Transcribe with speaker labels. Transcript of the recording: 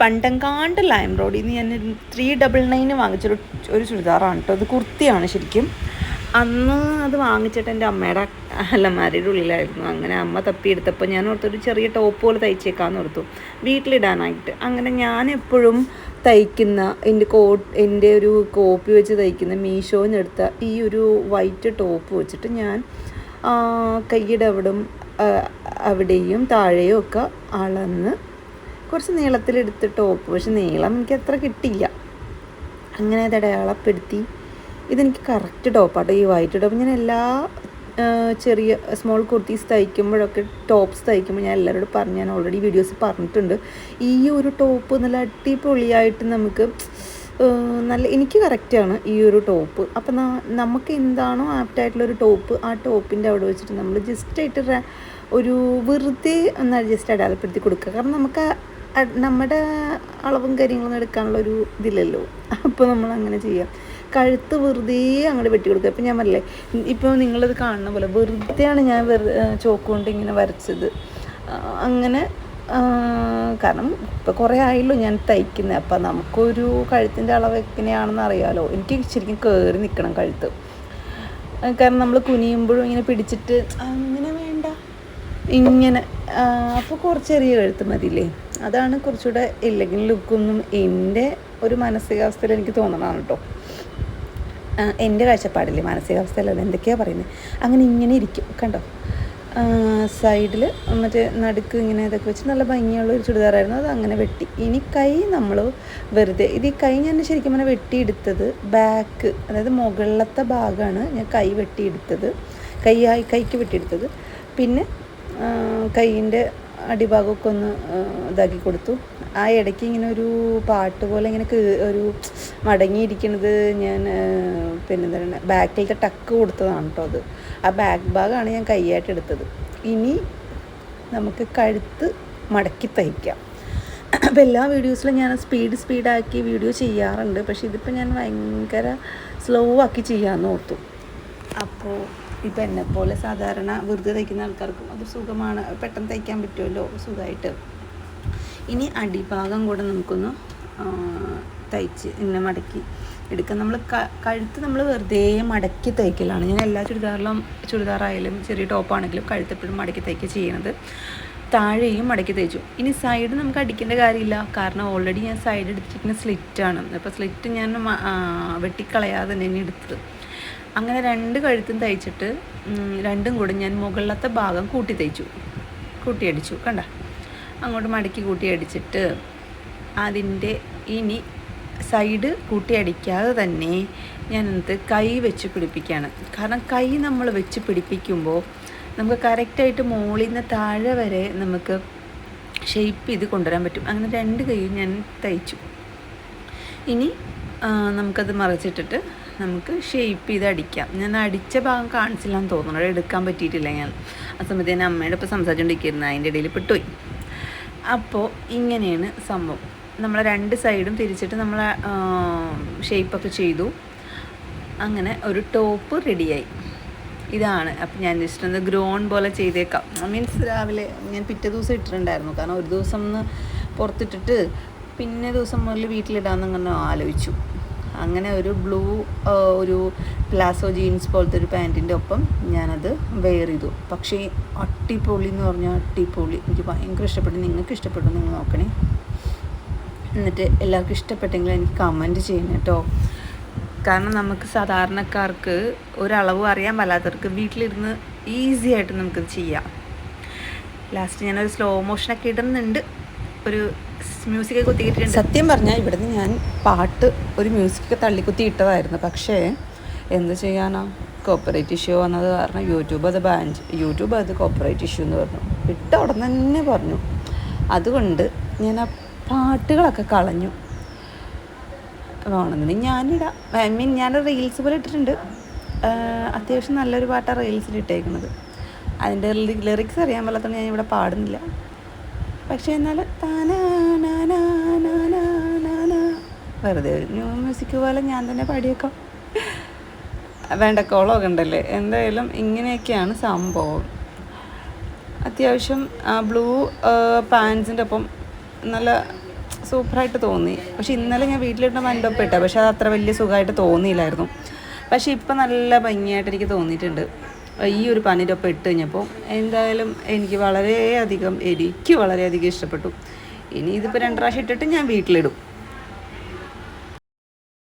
Speaker 1: പണ്ടങ്കാണ്ട് lime റോഡിൽ നിന്ന് ഞാൻ ത്രീ ഡബിൾ നയന് വാങ്ങിച്ചൊരു ഒരു ചുരിദാറാണ് കേട്ടോ അത് കുർത്തിയാണ് ശരിക്കും. അന്ന് അത് വാങ്ങിച്ചിട്ട് എന്റെ അമ്മയുടെ അലമാരയുടെ ഉള്ളിലായിരുന്നു. അങ്ങനെ അമ്മ തപ്പിയെടുത്തപ്പോൾ ഞാൻ ഓർത്തൊരു ചെറിയ ടോപ്പ് പോലെ തയ്ച്ചേക്കാന്ന് ഓർത്തു. വീട്ടിലിടാനായിട്ട്. അങ്ങനെ ഞാൻ എപ്പോഴും തയ്ക്കുന്ന എന്റെ കോ എന്റെ ഒരു കോപ്പി വെച്ച് തയ്ക്കുന്ന മീഷോയിൽ എടുത്ത ഈ ഒരു വൈറ്റ് ടോപ്പ് വെച്ചിട്ട് ഞാൻ കൈയുടെ അവിടും അവിടെയും താഴെയും ഒക്കെ അളന്ന് കുറച്ച് നീളത്തിലെടുത്ത് ടോപ്പ് പക്ഷെ നീളം എനിക്ക് അത്ര കിട്ടിയില്ല. അങ്ങനെ അത് അടയാളപ്പെടുത്തി. ഇതെനിക്ക് കറക്റ്റ് ടോപ്പാട്ടോ ഈ വൈറ്റ് ടോപ്പ്. ഞാൻ എല്ലാ ചെറിയ സ്മോൾ കുർത്തീസ് തയ്ക്കുമ്പോഴൊക്കെ ടോപ്സ് തയ്ക്കുമ്പോൾ ഞാൻ എല്ലാവരോടും പറഞ്ഞു ഞാൻ ഓൾറെഡി വീഡിയോസ് പറഞ്ഞിട്ടുണ്ട്. ഈ ഒരു ടോപ്പ് നല്ല അടിപൊളിയായിട്ട് നമുക്ക് നല്ല എനിക്ക് കറക്റ്റാണ് ഈ ഒരു ടോപ്പ്. അപ്പം നമുക്ക് എന്താണോ ആപ്റ്റായിട്ടുള്ളൊരു ടോപ്പ് ആ ടോപ്പിന്റെ അവിടെ വെച്ചിട്ട് നമ്മൾ ജസ്റ്റ് ആയിട്ട് ഒരു വെറുതെ ഒന്ന് ജസ്റ്റ് അടയാളപ്പെടുത്തി കൊടുക്കുക. കാരണം നമുക്ക് നമ്മുടെ അളവും കാര്യങ്ങളൊന്നും എടുക്കാനുള്ള ഒരു ഇതില്ലല്ലോ. അപ്പോൾ നമ്മൾ അങ്ങനെ ചെയ്യാം. കഴുത്ത് വെറുതെ അങ്ങോട്ട് വെട്ടി കൊടുക്കുക. ഇപ്പം ഞാൻ പറഞ്ഞില്ലേ ഇപ്പോൾ നിങ്ങളിത് കാണുന്ന പോലെ വെറുതെയാണ് ഞാൻ വെറു ചോക്ക് കൊണ്ട് ഇങ്ങനെ വരച്ചത്. അങ്ങനെ കാരണം ഇപ്പോൾ കുറേ ആയല്ലോ ഞാൻ തയ്ക്കുന്നത് അപ്പം നമുക്കൊരു കഴുത്തിന്റെ അളവ് എങ്ങനെയാണെന്ന് അറിയാമല്ലോ എനിക്ക് ശരിക്കും കയറി നിൽക്കണം കഴുത്ത്. കാരണം നമ്മൾ കുനിയുമ്പോഴും ഇങ്ങനെ പിടിച്ചിട്ട് അങ്ങനെ ഇങ്ങനെ അപ്പോൾ കുറച്ച് ചെറിയ കഴുത്ത് മതിയില്ലേ? അതാണ് കുറച്ചുകൂടെ ഇല്ലെങ്കിൽ ലുക്കൊന്നും എന്റെ ഒരു മാനസികാവസ്ഥയിൽ എനിക്ക് തോന്നണതാണ് കേട്ടോ എന്റെ കാഴ്ചപ്പാടില്ലേ മാനസികാവസ്ഥയിലല്ല എന്തൊക്കെയാണ് പറയുന്നത് അങ്ങനെ ഇങ്ങനെ ഇരിക്കും കണ്ടോ? സൈഡിൽ മറ്റേ നടുക്ക് ഇങ്ങനെ ഇതൊക്കെ വെച്ച് നല്ല ഭംഗിയുള്ള ഒരു ചുരിദാറായിരുന്നു അത് അങ്ങനെ വെട്ടി. ഇനി കൈ നമ്മൾ വെറുതെ ഇത് ഈ കൈ ഞാൻ ശരിക്കും പറഞ്ഞാൽ വെട്ടിയെടുത്തത് ബാക്ക് അതായത് മുകളിലത്തെ ഭാഗമാണ് ഞാൻ കൈ വെട്ടിയെടുത്തത്. കൈ കൈക്ക് വെട്ടിയെടുത്തത്. പിന്നെ കൈയിന്റെ അടിഭാഗമൊക്കെ ഒന്ന് ഇതാക്കി കൊടുത്തു. ആ ഇടയ്ക്ക് ഇങ്ങനെ ഒരു പാട്ട് പോലെ ഇങ്ങനെ ഒരു മടങ്ങിയിരിക്കുന്നത് ഞാൻ ആ, പിന്നെ എന്താ പറയുക ബാക്കിലത്തെ ടക്ക് കൊടുത്തതാണ് കേട്ടോ അത്. ആ ബാക്ക് ഭാഗമാണ് ഞാൻ കൈയായിട്ട് എടുത്തത്. ഇനി നമുക്ക് കഴുത്ത് മടക്കി തയ്ക്കാം. അപ്പോൾ എല്ലാ വീഡിയോസിലും ഞാൻ സ്പീഡ് സ്പീഡാക്കി വീഡിയോ ചെയ്യാറുണ്ട്. പക്ഷേ ഇതിപ്പോൾ ഞാൻ ഭയങ്കര സ്ലോ ആക്കി ചെയ്യാമെന്ന് ഓർത്തു. അപ്പോൾ ഇപ്പം പോലെ സാധാരണ വെറുതെ തയ്ക്കുന്ന ആൾക്കാർക്കും അത് സുഖമാണ്. പെട്ടെന്ന് തയ്ക്കാൻ പറ്റുമല്ലോ സുഖമായിട്ട്. ഇനി അടിഭാഗം കൂടെ നമുക്കൊന്ന് തയ്ച്ച് ഇങ്ങനെ മടക്കി എടുക്കാം. നമ്മൾ കഴുത്ത് നമ്മൾ വെറുതെ മടക്കി തയ്ക്കലാണ്. ഞാൻ എല്ലാ ചുരിദാറിലും ചുരിദാറായാലും ചെറിയ ടോപ്പാണെങ്കിലും കഴുത്ത് എപ്പോഴും മടക്കി തയ്ക്കുക ചെയ്യണത്. താഴെയും മടക്കി തയ്ച്ചു. ഇനി സൈഡ് നമുക്ക് അടിക്കേണ്ട കാര്യമില്ല. കാരണം ഓൾറെഡി ഞാൻ സൈഡ് എടുത്തിരിക്കുന്ന സ്ലിറ്റാണ് അപ്പോൾ സ്ലിറ്റ് ഞാൻ വെട്ടിക്കളയാതെ തന്നെ എടുത്തത്. അങ്ങനെ രണ്ട് കഴുത്തും തയ്ച്ചിട്ട് രണ്ടും കൂടി ഞാൻ മുകളിലത്തെ ഭാഗം കൂട്ടി തയ്ച്ചു. കൂട്ടിയടിച്ചു കണ്ട? അങ്ങോട്ട് മടക്കി കൂട്ടിയടിച്ചിട്ട് അതിന്റെ ഇനി സൈഡ് കൂട്ടിയടിക്കാതെ തന്നെ ഞാൻ എന്നിട്ട് കൈ വെച്ച് പിടിപ്പിക്കുകയാണ്. കാരണം കൈ നമ്മൾ വെച്ച് പിടിപ്പിക്കുമ്പോൾ നമുക്ക് കറക്റ്റായിട്ട് മുകളിൽ നിന്ന് താഴെ വരെ നമുക്ക് ഷേപ്പ് ചെയ്ത് കൊണ്ടുവരാൻ പറ്റും. അങ്ങനെ രണ്ട് കൈയും ഞാൻ തയ്ച്ചു. ഇനി നമുക്കത് മറിച്ചിട്ടിട്ട് നമുക്ക് ഷേപ്പ് ചെയ്ത് അടിക്കാം. ഞാൻ അടിച്ച ഭാഗം കാണിച്ചില്ല എന്ന് തോന്നുന്നു എടുക്കാൻ പറ്റിയിട്ടില്ല ഞാൻ. ആ സമയത്ത് ഞാൻ അമ്മയുടെ ഒപ്പം സംസാരിച്ചുകൊണ്ടിരിക്കുന്നത് അതിന്റെ ഇടയിൽ പെട്ടുപോയി. അപ്പോൾ ഇങ്ങനെയാണ് സംഭവം. നമ്മൾ രണ്ട് സൈഡും തിരിച്ചിട്ട് നമ്മൾ ഷേപ്പൊക്കെ ചെയ്തു. അങ്ങനെ ഒരു ടോപ്പ് റെഡിയായി ഇതാണ്. അപ്പം ഞാൻ ജസ്റ്റ് ഗ്രോൺ പോലെ ചെയ്തേക്കാം. മീൻസ് രാവിലെ ഞാൻ പിറ്റേ ദിവസം ഇട്ടിട്ടുണ്ടായിരുന്നു. കാരണം ഒരു ദിവസം ഒന്ന് പുറത്തിട്ടിട്ട് പിന്നെ ദിവസം മുതൽ വീട്ടിലിടാമെന്നങ്ങനെ ആലോചിച്ചു. അങ്ങനെ ഒരു ബ്ലൂ ഒരു പ്ലാസോ ജീൻസ് പോലത്തെ ഒരു പാന്റിന്റെ ഒപ്പം ഞാനത് വെയർ ചെയ്തു. പക്ഷേ അട്ടിപ്പൊളി എന്ന് പറഞ്ഞാൽ അട്ടിപ്പൊളി എനിക്ക് ഭയങ്കര ഇഷ്ടപ്പെട്ടു. നിങ്ങൾക്ക് ഇഷ്ടപ്പെട്ടു നിങ്ങൾ നോക്കണേ. എന്നിട്ട് എല്ലാവർക്കും ഇഷ്ടപ്പെട്ടെങ്കിൽ എനിക്ക് കമന്റ് ചെയ്യണം കേട്ടോ കാരണം നമുക്ക് സാധാരണക്കാർക്ക് ഒരളവ് അറിയാൻ വല്ലാത്തവർക്ക് വീട്ടിലിരുന്ന് ഈസി ആയിട്ട് നമുക്കിത് ചെയ്യാം. ലാസ്റ്റ് ഞാനൊരു സ്ലോ മോഷനൊക്കെ ഇടുന്നുണ്ട്. ഒരു മ്യൂസിക് കുത്തിയിട്ടുണ്ട് സത്യം പറഞ്ഞാൽ ഇവിടുന്ന് ഞാൻ പാട്ട് ഒരു മ്യൂസിക് തള്ളിക്കുത്തി ഇട്ടതായിരുന്നു. പക്ഷേ എന്ത് ചെയ്യാനാ? കോപ്പറേറ്റ് ഇഷ്യൂ വന്നത് കാരണം യൂട്യൂബ് അത് ബാൻ യൂട്യൂബ് അത് കോപ്പറേറ്റ് ഇഷ്യൂ എന്ന് പറഞ്ഞു. ഇട്ട ഉടൻ തന്നെ പറഞ്ഞു. അതുകൊണ്ട് ഞാൻ ആ പാട്ടുകളൊക്കെ കളഞ്ഞു. വേണമെന്ന് ഞാനിടാം. ഐ മീൻ ഞാൻ റീൽസ് പോലെ ഇട്ടിട്ടുണ്ട്. അത്യാവശ്യം നല്ലൊരു പാട്ടാണ് റീൽസിൽ ഇട്ടേക്കുന്നത് അതിന്റെ ലിറിക്സ് അറിയാൻ പറ്റാത്തതുകൊണ്ട് ഞാൻ ഇവിടെ പാടുന്നില്ല. പക്ഷേ എന്നാൽ വെറുതെ ഒരു ന്യൂ മ്യൂസിക് പോലെ ഞാൻ തന്നെ പാടിയേക്കാം. വേണ്ട കോളമൊക്കെ ഉണ്ടല്ലേ? എന്തായാലും ഇങ്ങനെയൊക്കെയാണ് സംഭവം. അത്യാവശ്യം ബ്ലൂ പാൻസിന്റെ ഒപ്പം നല്ല സൂപ്പറായിട്ട് തോന്നി. പക്ഷെ ഇന്നലെ ഞാൻ വീട്ടിലിട്ട് ഇട്ട പക്ഷെ അത് അത്ര വലിയ സുഖമായിട്ട് തോന്നിയില്ലായിരുന്നു. പക്ഷെ ഇപ്പം നല്ല ഭംഗിയായിട്ട് എനിക്ക് തോന്നിയിട്ടുണ്ട്. ഈ ഒരു പനിരൊപ്പം ഇട്ട് കഴിഞ്ഞപ്പോൾ എന്തായാലും എനിക്ക് വളരെയധികം എനിക്ക് വളരെയധികം ഇഷ്ടപ്പെട്ടു. ഇനി ഇതിപ്പോൾ രണ്ട് പ്രാവശ്യം ഇട്ടിട്ട് ഞാൻ വീട്ടിലിടും.